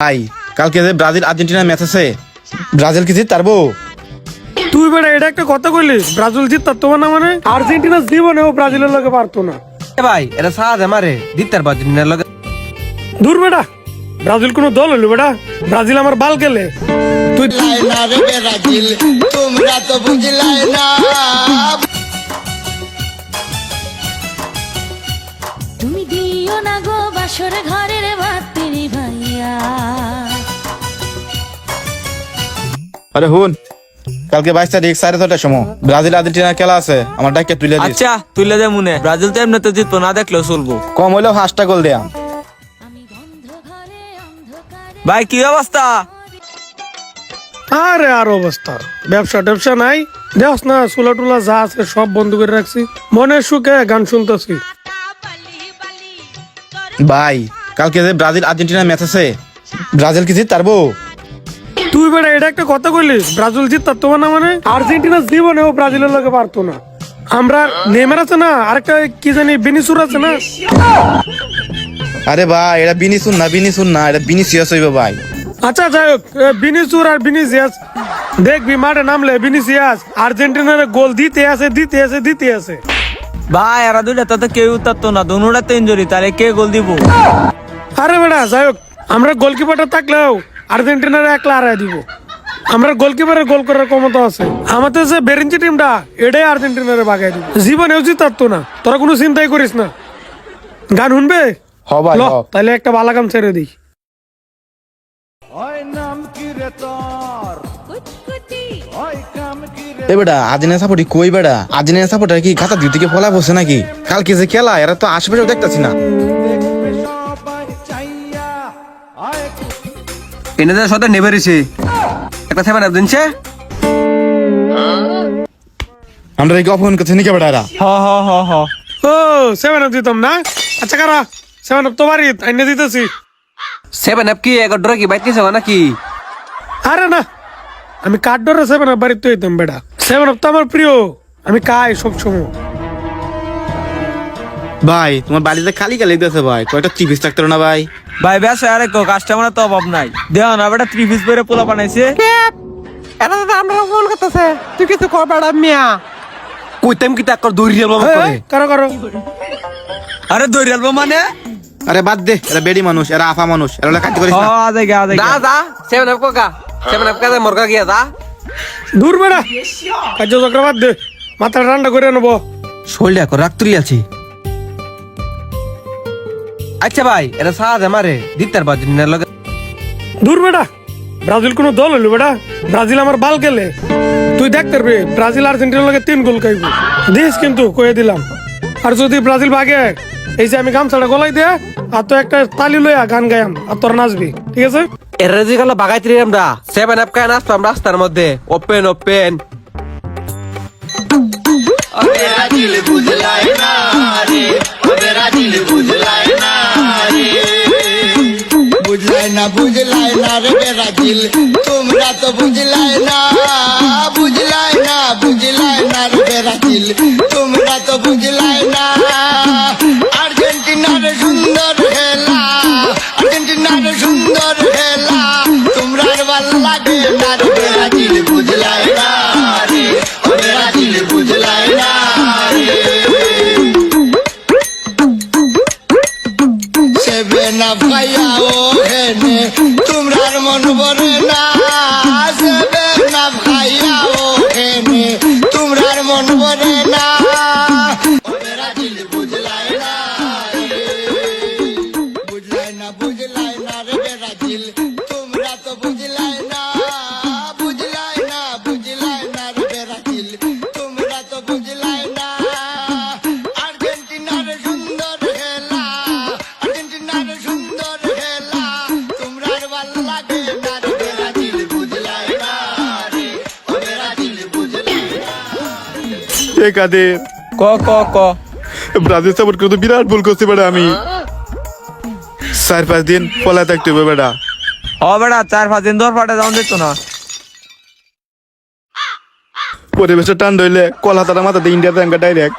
ভাই কালকে যে ব্রাজিল আর্জেন্টিনা ম্যাচ আছে ব্রাজিল কি জিত পারব? তুই বেটা এটা একটা কথা কইলি ব্রাজিল জিত তোমার না মানে? আর্জেন্টিনা জীবনেও ব্রাজিলের লগে পারতো না। এ ভাই এটা সাহায্য মারে দিতার বাজুনের লগে। দূর বেটা ব্রাজিল কোনো দল হইল বেটা ব্রাজিল আমার বাল গেলে। তুই না রে ব্রাজিল তোমরা তো বুঝলাই না। তুমি দিও না গো বাসর ঘরের আরে হুন কালকে বাইশ তারিখ সাড়ে ছটার সময়। ব্রাজিল আর্জেন্টিনা খেলা আছে আমার ডাকে তুলে দিস। আচ্ছা তুইলে দে মনে। ব্রাজিল তো এমনিতে জিতবো না দেখলেও চলবো। কম হইলেও হাঁসটা গোল দেয়া। ভাই কি অবস্থা? আরে আর অবস্থা? ব্যবসা ট্যাবসা নাই? দেখ না চুলা টুলা যা আছে সব বন্ধ করে রাখছি। মনের সুখে গান শুনতেছি। ভাই কালকে যে ব্রাজিল আর্জেন্টিনা ম্যাচ আছে ব্রাজিল কি জিত পারব? তুই বেটা এটা একটা কথা কইলি ব্রাজিল জিত তোমার না মানে? আর্জেন্টিনা জীবনেও ব্রাজিলের লগে পারতো না। আমরা নেমার আছে না? আরেকটা কি জানি বেনিসুর আছে না? আরে ভাই এটা বিনিসুন না বিনিসুন না এটা বিনিসিয়াস হইব ভাই। আচ্ছা যাই হোক বিনিসুর আর বিনিসিয়াস দেখবি মাঠে নামলে বিনিসিয়াস আর্জেন্টিনার গোল দিতে আছে দিতে আছে দিতে আছে। ভাই এরা দুইটা তো কেউ উত্তরতো না দুটা তো ইঞ্জুরি তাহলে কে গোল দিব? আরে বেটা যাই হোক আমরা গোলকিপারটা থাকলেও আর্জেন্টিনার একলা হারাই দিব। আমরা গোলকিপারের গোল করার ক্ষমতা আছে। আমাদের যে বেরেঞ্চি টিমটা এটাই আর্জেন্টিনারে বাগাই দিব। জীবনেও জিতারতো না। তোরা কোনো চিন্তাই করিস না। গান শুনবে? হ ভাই ল তাহলে একটা বালা কাম ছেড়ে দিই। কুটকুটি। এ বেটা আর্জেন্টিনা সাপোর্ট কই বেটা? আর্জেন্টিনা সাপোর্টার কি খাতা দুই থেকে ফলা বসে নাকি? কালকে যে খেলা এরা তো আশেপাশেও দেখতাছি না। এনে যে সদা নেবে রেছে একটা সেভেন আপ দিনছে আমরা কি অপমান করছে নাকি বেটা এরা? হ হ হ হ। ও সেভেন আপ দিতাম না? আচ্ছা কারা? সেভেন আপ তোমারই আইনে দিতেছি। সেভেন আপ কি? এক ড্র কি বাইক নিছে নাকি? আরে না আমি কাঠ ডরে সেভেন আপ বাড়িতে হইতাম বেটা। সেভেন আপ তো আমার প্রিয়। আমি খাই সব সময় ভাই তোমার বাড়িতে খালি খালি দিতেছে ভাই কয়টা চিপিস থাকতো না ভাই? ভাই বেশ আরে কো কাস্টমার তো অভাব নাই। দেহ না বেটা থ্রি পিস পরে পোলা বানাইছে। এটা তো আমরা ফোন করতেছে। তুই কিছু কর বেড়া মিয়া। কইতাম কি টাকা দৌড়ি যাব এই, কারও কারও। আরে দৌড়ি আলবো মানে? আরে বাদ দে এরা বেডি মানুষ এরা আফা মানুষ এরা হলে কাজ করিস না। আদে গে আদে দা দা seven up coca seven up কাজে মরকা গিয়া দা দূর বেড়া। কার্য চক্রবাদ দে মাথা ঠান্ডা করে নেব শোল্ডা কর রাখ তুলি আছি। আচ্ছা ভাই এটা সাহায্য মারে দিতার বাজুনের লগে। দূর বেটা ব্রাজিল কোনো দল হইল বেটা। ব্রাজিল আমার বাল গেলে। তুই দেখতে পারবি ব্রাজিল আর্জেন্টিনার লগে তিন গোল খাইব। দিস কিন্তু কয়ে দিলাম। আর যদি ব্রাজিল ভাগে এই যে আমি গামছাটা গলাই দে আর তো একটা তালি লইয়া গান গায়াম আর তোর নাচবি ঠিক আছে? এর যে গেল বাগাইতে আমরা সেভেন আপ কায় নাচতাম রাস্তার মধ্যে। ওপেন ওপেন না বুঝলাই না রে ব্রাজিল তোমরা তো বুঝলাই না বুঝলাই না বুঝলাই না রে ব্রাজিল তোমরা তো বুঝলাই না, আর্জেন্টিনার সুন্দর খেলা, আর্জেন্টিনার সুন্দর খেলা। তোমরা ভালো লাগে না রে ব্রাজিল বুঝলাই না মন ভরে না। এ কাদের? ক ক ক। ব্রাজিল সাপোর্ট করে তো বিরাট ভুল করছি বেটা আমি। চার পাঁচ দিন পলা থাকতে হবে বেটা। ও বেটা চার পাঁচ দিন দর ফাটা যাওয়া যেত না। পরিবেশটা টান ধরলে মাথা মাথাতে ইন্ডিয়াতে ডাইরেক্ট